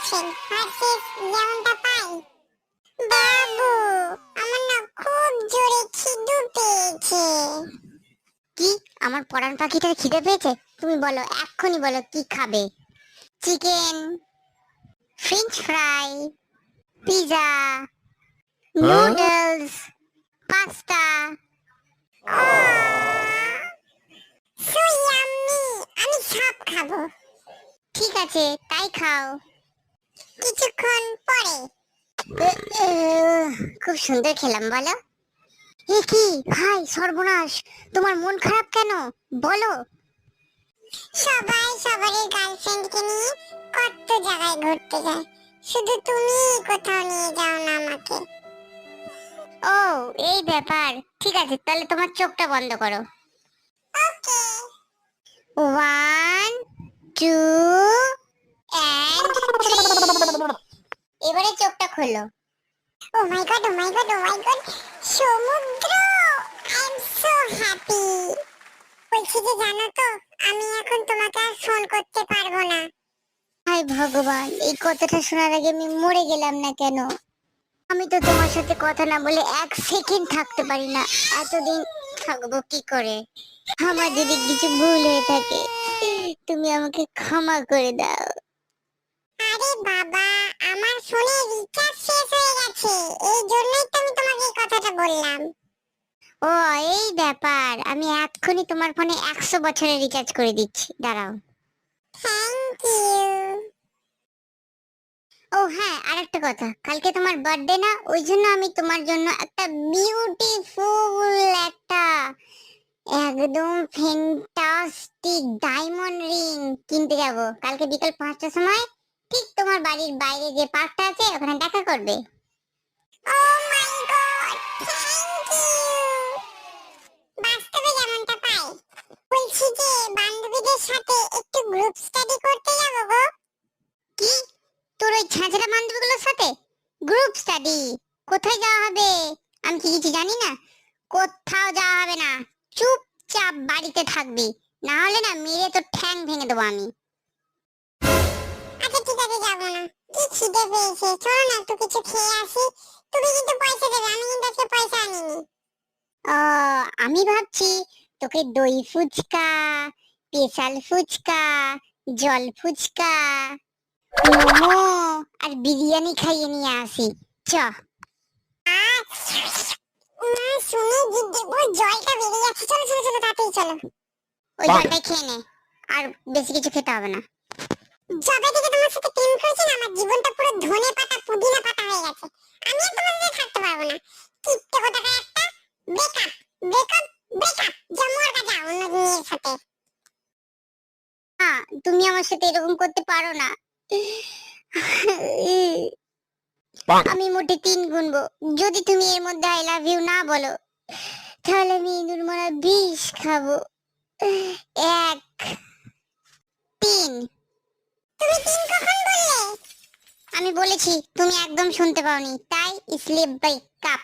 Girlfriend versus যেমনটা পাই। বাবু আমার না খুব জোরে খিদু পেয়েছে। কি? আমার পরাণ পাখিটার খিদে পেয়েছে? তুমি বলো এক্ষুনি বলো কি খাবে? Chicken French fry pizza noodles pasta. So yummy আমি সব খাব। ঠিক আছে তাই খাও। কিছুক্ষণ পরে। খুব সুন্দর খেলাম বলো। এ কি? ভাই সর্বনাশ। তোমার মন খারাপ কেন? বলো। সবাই সবারই গার্লফ্রেন্ডকে নিয়ে কত জায়গায় ঘুরতে যায়। শুধু তুমি কোথাও নিয়ে যাও না আমাকে। ও এই ব্যাপার। ঠিক আছে তাহলে তোমার চোখটা বন্ধ করো। ওকে। ওয়ান টু অ্যান্ড এবারে চোখটা খোলো ও my God oh my God oh my God সমুদ্র আই এম সো হ্যাপি বলছি যে জানো তো, আমি এখন তোমাকে আর ফোন করতে পারব না। হায় ভগবান, এই কথাটা শোনার আগে আমি মরে গেলাম না কেন? আমি তো তোমার সাথে কথা না বলে এক সেকেন্ড থাকতে পারি না। এতদিন থাকব কি করে? আমার যদি কিছু ভুল হয়ে থাকে, তুমি আমাকে ক্ষমা করে দাও। আরে বাবা ফোনে রিচার্জ শেষ হয়ে গেছে। এই জন্যই তো আমি তোমাকে এই কথাটা বললাম। ও এই ব্যাপার। আমি এক্ষুনি তোমার ফোনে একশো বছরের রিচার্জ করে দিচ্ছি। দাঁড়াও। থ্যাংক ইউ ও হ্যাঁ আরেকটা কথা। কালকে তোমার বার্থডে না? ওই জন্য আমি তোমার জন্য একটা বিউটিফুল একটা একদম ফ্যান্টাস্টিক ডায়মন্ড রিং কিনতে যাব। কালকে বিকাল পাঁচটার সময় ঠিক তোমার বাড়ির বাইরে যে পার্কটা আছে ওখানে দেখা করবে। Oh my God thank you বাস্তবে যেমনটা পাই বলছি যে বান্ধবীদের সাথে একটু গ্রুপ স্টাডি করতে যাব গো। কি? তোর ওই ছাঁচড়া বান্ধবীগুলোর সাথে? গ্রুপ স্টাডি কোথায় যাওয়া হবে? আমি কি কিছু জানি না। কোথাও যাওয়া হবে না। চুপচাপ বাড়িতে থাকবি। না হলে না মেরে তোর ঠ্যাং ভেঙে দেবো আমি। না। কি খিদে পেয়েছে? চলো না একটু কিছু খেয়ে আসি। তুমি কিন্তু পয়সা দেবে আমি কিন্তু আজকে পয়সা আনিনি। ও আমি ভাবছি তোকে দই ফুচকা স্পেশাল ফুচকা জল ফুচকা মোমো আর বিরিয়ানি খাইয়ে নিয়ে আসি। চ। না শুনে জলটা বেরিয়ে যাচ্ছে। চলো চলো চলো তাড়াতাড়ি চলো। ওই জলটাই খেয়ে নে। আর বেশি কিছু খেতে হবে না। যবে থেকে তোমার সাথে প্রেম করেছি না, আমার জীবনটা পুরো ধনে পাতা, পুদিনা পাতা হয়ে গেছে। আমি আর তোমার সাথে থাকতে পারব না। কিপটে কোথাকার একটা ব্রেকআপ ব্রেকআপ ব্রেকআপ জমুয়ার কাছে অন্য মেয়ের সাথে। না, তুমি আমার সাথে এরকম করতে পারো না। আমি মোটে তিন গুনবো যদি তুমি এর মধ্যে আই লাভ ইউ না বলো, তাহলে আমি ইঁদুর মারা বিষ খাব। এক, তিন। তুমি তিন কখন বললে? আমি বলেছি তুমি একদম শুনতে পাওনি তাই স্লিপ বাই কাপ